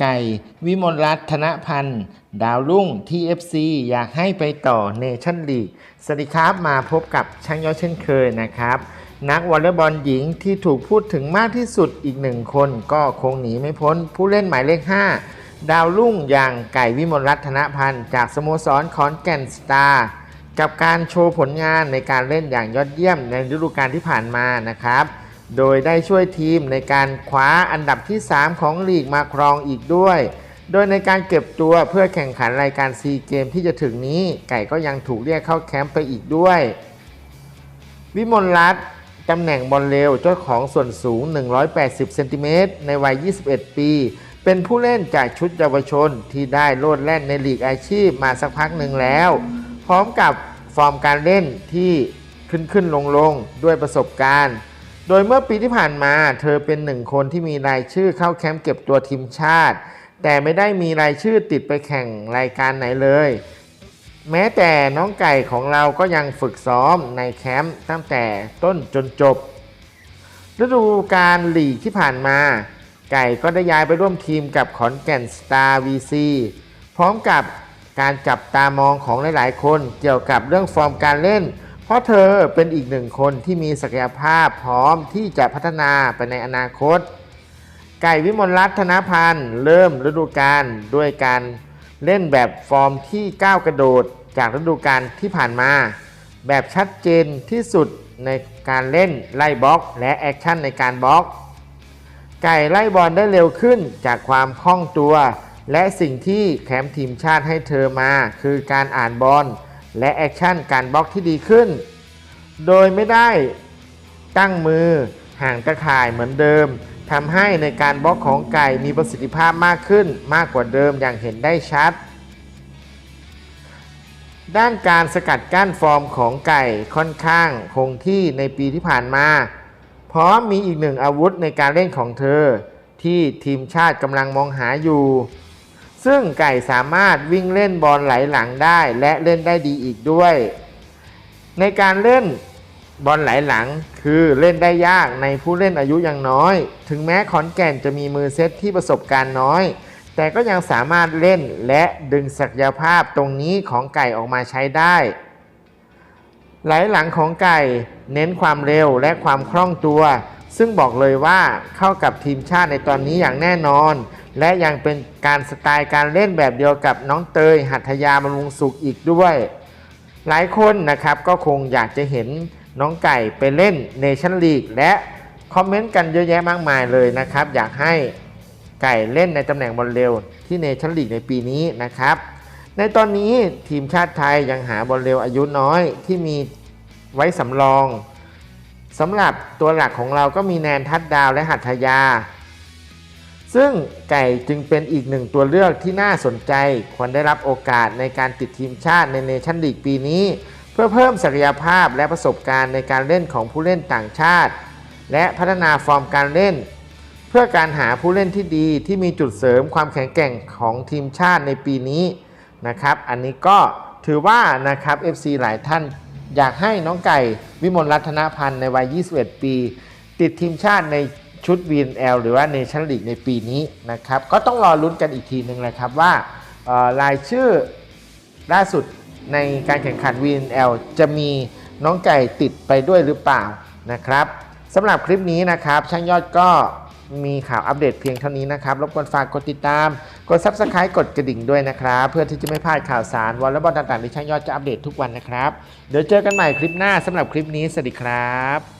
ไก่ วิมลรัตน์ธนพันธ์ ดาวรุ่งที่ FC อยากให้ไปต่อเนชั่นลีกสวัสดีครับมาพบกับช่างยอดเช่นเคยนะครับ นักวอลเลย์บอลหญิงที่ถูกพูดถึงมากที่สุดอีกหนึ่งคน ก็คงหนีไม่พ้นผู้เล่นหมายเลข 5 ดาวรุ่งอย่างไก่วิมลรัตน์ธนพันธ์ จากสโมสรขอนแก่นสตาร์กับการโชว์ผลงานในการเล่นอย่างยอดเยี่ยมในฤดูกาลที่ผ่านมานะครับ โดยได้ช่วยทีมในการคว้าอันดับที่ 3 ของลีกมาครองอีกด้วย โดยในการเก็บตัวเพื่อแข่งขันรายการซีเกมที่จะถึงนี้ ไก่ก็ยังถูกเรียกเข้าแคมป์ไปอีกด้วย วิมลรัตน์ตำแหน่งบอลเร็วเจ้าของส่วนสูง 180 เซนติเมตรในวัย 21 ปี เป็นผู้เล่นจากชุดเยาวชนที่ได้โลดแล่นในลีกอาชีพมาสักพักหนึ่งแล้ว พร้อมกับฟอร์มการเล่นที่ขึ้นขึ้นลงลงด้วยประสบการณ์ โดยเมื่อปีที่ผ่านมา เธอเป็นหนึ่งคนที่มีรายชื่อเข้าแคมป์เก็บตัวทีมชาติ แต่ไม่ได้มีรายชื่อติดไปแข่งรายการไหนเลย แม้แต่น้องไก่ของเราก็ยังฝึกซ้อมในแคมป์ตั้งแต่ต้นจนจบ ฤดูกาลลีกที่ผ่านมา ไก่ก็ได้ย้ายไปร่วมทีมกับขอนแก่นสตาร์วีซีพร้อมกับการจับตามองของหลายๆ คนเกี่ยวกับเรื่องฟอร์มการเล่น เพราะเธอเป็นอีกหนึ่งคนที่มีศักยภาพพร้อมที่จะพัฒนาไปในอนาคต ไก่วิมลรัตน์ธนพันธ์เริ่มฤดูกาลด้วยการเล่นแบบฟอร์มที่ก้าวกระโดดจากฤดูกาลที่ผ่านมา แบบชัดเจนที่สุดในการเล่นไล่บล็อก และแอคชั่นในการบล็อก ไก่ไล่บอลได้เร็วขึ้นจากความคล่องตัว และสิ่งที่แคมป์ทีมชาติให้เธอมา คือการอ่านบอล และแอคชั่นการบล็อกที่ดีขึ้น โดยไม่ได้ตั้งมือห่างตะข่ายเหมือนเดิมทำให้ในการบล็อกของไก่มีประสิทธิภาพมากขึ้นมากกว่าเดิมอย่างเห็นได้ชัด ด้านการสกัดกั้นฟอร์มของไก่ค่อนข้างคงที่ในปีที่ผ่านมา พร้อมมีอีกหนึ่งอาวุธในการเล่นของเธอ ที่ทีมชาติกำลังมองหาอยู่ ซึ่งไก่สามารถวิ่งเล่นบอลไหลหลังได้และเล่นได้ดีอีกด้วย ในการเล่นบอลไหลหลังคือเล่นได้ยากในผู้เล่นอายุยังน้อย ถึงแม้ขอนแก่นจะมีมือเซตที่ประสบการณ์น้อย แต่ก็ยังสามารถเล่นและดึงศักยภาพตรงนี้ของไก่ออกมาใช้ได้ ไหลหลังของไก่เน้นความเร็วและความคล่องตัว ซึ่งบอกเลยว่าเข้ากับทีมชาติในตอนนี้อย่างแน่นอน และยังเป็นการสไตล์การเล่นแบบเดียวกับน้องเตย หัตยาบำรุงสุขอีกด้วย หลายคนนะครับก็คงอยากจะเห็นน้องไก่ไปเล่นเนชั่นลีกและคอมเมนต์กันเยอะแยะมากมายเลยนะครับ อยากให้ไก่เล่นในตำแหน่งบอลเร็วที่เนชั่นลีกในปีนี้นะครับ ในตอนนี้ทีมชาติไทยยังหาบอลเร็วอายุน้อยที่มีไว้สำรองสำหรับตัวหลักของเราก็มีแนนทัดดาวและหัตถยา ซึ่งไก่จึงเป็นอีกหนึ่งตัวเลือกที่น่าสนใจ ควรได้รับโอกาสในการติดทีมชาติในเนชั่นลีกปีนี้ เพื่อเพิ่มศักยภาพและประสบการณ์ในการเล่นของผู้เล่นต่างชาติ และพัฒนาฟอร์มการเล่น เพื่อการหาผู้เล่นที่ดีที่มีจุดเสริมความแข็งแกร่งของทีมชาติในปีนี้นะครับ อันนี้ก็ถือว่านะครับ FC หลายท่านอยากให้น้องไก่วิมลรัตนพันธ์ในวัย 21 ปี ติดทีมชาติใน ชุด VNL หรือว่าเนชั่นลีกในปีนี้นะครับ ก็ต้องรอลุ้นกันอีกทีหนึ่งเลยครับว่ารายชื่อล่าสุดในการแข่งขัน VNL จะมีน้องไก่ติดไปด้วยหรือเปล่านะครับสำหรับคลิปนี้นะครับ ช่างยอดก็มีข่าวอัปเดตเพียงเท่านี้นะครับ รบกวนฝากกดติดตาม กด Subscribe กดกระดิ่งด้วยนะครับ เพื่อที่จะไม่พลาดข่าวสารวอลเลย์บอลต่างๆที่ช่างยอดจะอัปเดตทุกวันนะครับ เดี๋ยวเจอกันใหม่คลิปหน้าสำหรับคลิปนี้ สวัสดีครับ